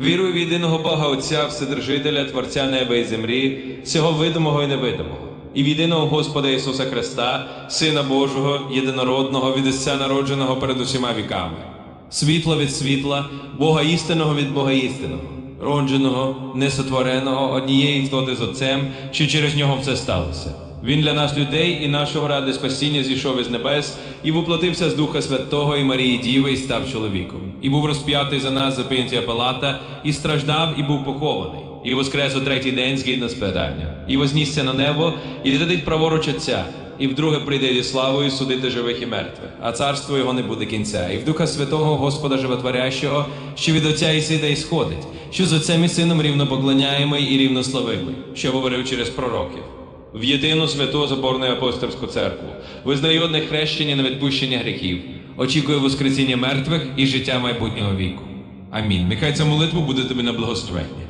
Вірую в єдиного Бога Отця, Вседержителя, Творця неба і землі, всього видимого і невидимого, і в єдиного Господа Ісуса Христа, Сина Божого, єдинородного, від Отця народженого перед усіма віками, світло від світла, Бога істинного від Бога істинного, родженого, несотвореного, однієї істоти з Отцем, що через нього все сталося. Він для нас людей і нашого ради спасіння зійшов із небес і воплотився з Духа Святого і Марії Діви і став чоловіком, і був розп'ятий за нас за Пінтія Палата, і страждав, і був похований, і воскрес у третій день згідно з питанням, і вознісся на небо, і сидить праворуч Отця, і вдруге прийде зі славою судити живих і мертвих, а царство його не буде кінця, і в Духа Святого Господа Животворящого, що від Отця і сіда і сходить, що з Отцем і Сином рівно поклоняємий і рівно славимий, що говорив через пророків в єдину святу Соборну апостольську церкву, визнаю одне хрещення на відпущення гріхів, очікую воскресіння мертвих і життя майбутнього віку. Амінь. Нехай ця молитва буде тобі на благословення.